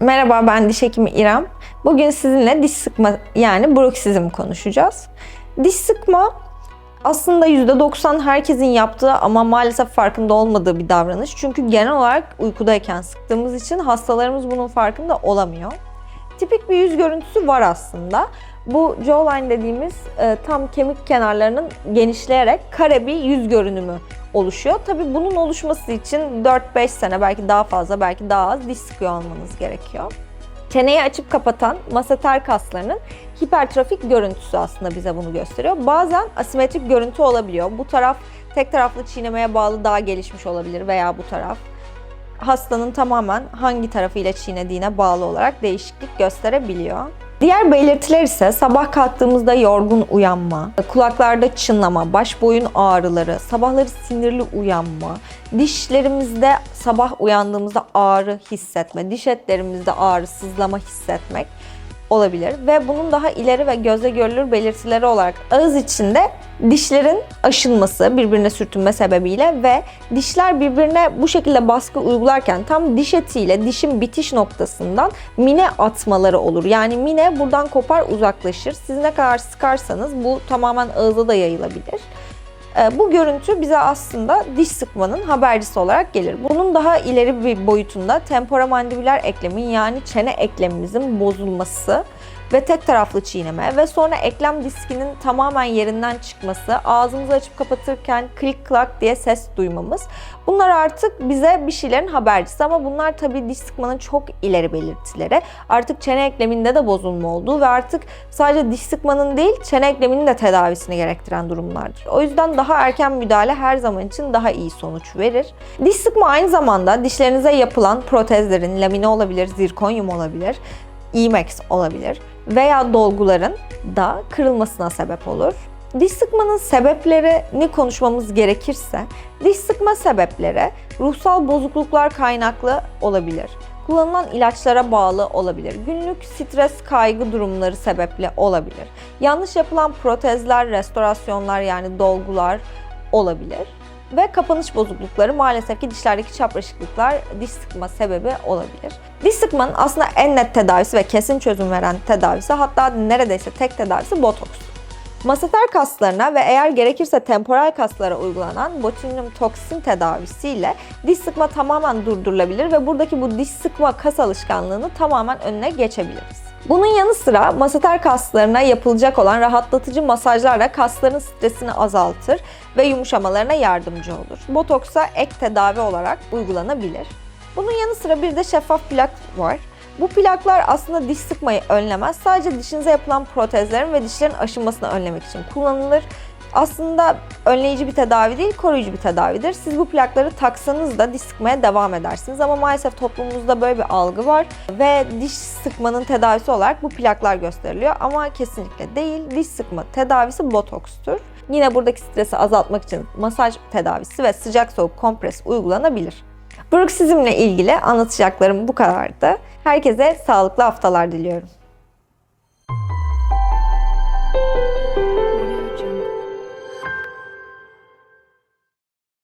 Merhaba ben diş hekimi İrem. Bugün sizinle diş sıkma yani bruksizm konuşacağız. Diş sıkma aslında %90 herkesin yaptığı ama maalesef farkında olmadığı bir davranış. Çünkü genel olarak uykudayken sıktığımız için hastalarımız bunun farkında olamıyor. Tipik bir yüz görüntüsü var aslında. Bu jawline dediğimiz e, tam kemik kenarlarının genişleyerek kare bir yüz görünümü oluşuyor. Tabii bunun oluşması için 4-5 sene belki daha fazla belki daha az diş sıkıyor olmanız gerekiyor. Çeneyi açıp kapatan maseter kaslarının hipertrofik görüntüsü aslında bize bunu gösteriyor. Bazen asimetrik görüntü olabiliyor. Bu taraf tek taraflı çiğnemeye bağlı daha gelişmiş olabilir veya bu taraf hastanın tamamen hangi tarafıyla çiğnediğine bağlı olarak değişiklik gösterebiliyor. Diğer belirtiler ise sabah kalktığımızda yorgun uyanma, kulaklarda çınlama, baş boyun ağrıları, sabahları sinirli uyanma, dişlerimizde sabah uyandığımızda ağrı hissetme, diş etlerimizde ağrı, sızlama hissetmek olabilir ve bunun daha ileri ve gözle görülür belirtileri olarak ağız içinde dişlerin aşınması, birbirine sürtünme sebebiyle ve dişler birbirine bu şekilde baskı uygularken tam diş etiyle dişin bitiş noktasından mine atmaları olur. Yani mine buradan kopar uzaklaşır. Siz ne kadar sıkarsanız bu tamamen ağıza da yayılabilir. Ee, Bu görüntü bize aslında diş sıkmanın habercisi olarak gelir. Bunun daha ileri bir boyutunda temporomandibüler eklemin yani çene eklemimizin bozulması ve tek taraflı çiğneme ve sonra eklem diskinin tamamen yerinden çıkması, ağzımızı açıp kapatırken klik klak diye ses duymamız. Bunlar artık bize bir şeylerin habercisi ama bunlar tabii diş sıkmanın çok ileri belirtileri. Artık çene ekleminde de bozulma olduğu ve artık sadece diş sıkmanın değil çene ekleminin de tedavisini gerektiren durumlardır. O yüzden daha erken müdahale her zaman için daha iyi sonuç verir. Diş sıkma aynı zamanda dişlerinize yapılan protezlerin lamine olabilir, zirkonyum olabilir, IMAX olabilir veya dolguların da kırılmasına sebep olur. Diş sıkmanın sebeplerini konuşmamız gerekirse, diş sıkma sebepleri ruhsal bozukluklar kaynaklı olabilir. Kullanılan ilaçlara bağlı olabilir. Günlük stres, kaygı durumları sebeple olabilir. Yanlış yapılan protezler, restorasyonlar yani dolgular olabilir. Ve kapanış bozuklukları maalesef ki dişlerdeki çapraşıklıklar diş sıkma sebebi olabilir. Diş sıkmanın aslında en net tedavisi ve kesin çözüm veren tedavisi hatta neredeyse tek tedavisi botoks. Maseter kaslarına ve eğer gerekirse temporal kaslara uygulanan botulinum toksin tedavisiyle diş sıkma tamamen durdurulabilir ve buradaki bu diş sıkma kas alışkanlığını tamamen önüne geçebiliriz. Bunun yanı sıra maseter kaslarına yapılacak olan rahatlatıcı masajlarla kasların stresini azaltır ve yumuşamalarına yardımcı olur. Botoksa ek tedavi olarak uygulanabilir. Bunun yanı sıra bir de şeffaf plak var. Bu plaklar aslında diş sıkmayı önlemez. Sadece dişinize yapılan protezlerin ve dişlerin aşınmasını önlemek için kullanılır. Aslında önleyici bir tedavi değil, koruyucu bir tedavidir. Siz bu plakları taksanız da diş sıkmaya devam edersiniz. Ama maalesef toplumumuzda böyle bir algı var ve diş sıkmanın tedavisi olarak bu plaklar gösteriliyor. Ama kesinlikle değil. Diş sıkma tedavisi botokstur. Yine buradaki stresi azaltmak için masaj tedavisi ve sıcak soğuk kompres uygulanabilir. Bruksizmle ilgili anlatacaklarım bu kadardı. Herkese sağlıklı haftalar diliyorum.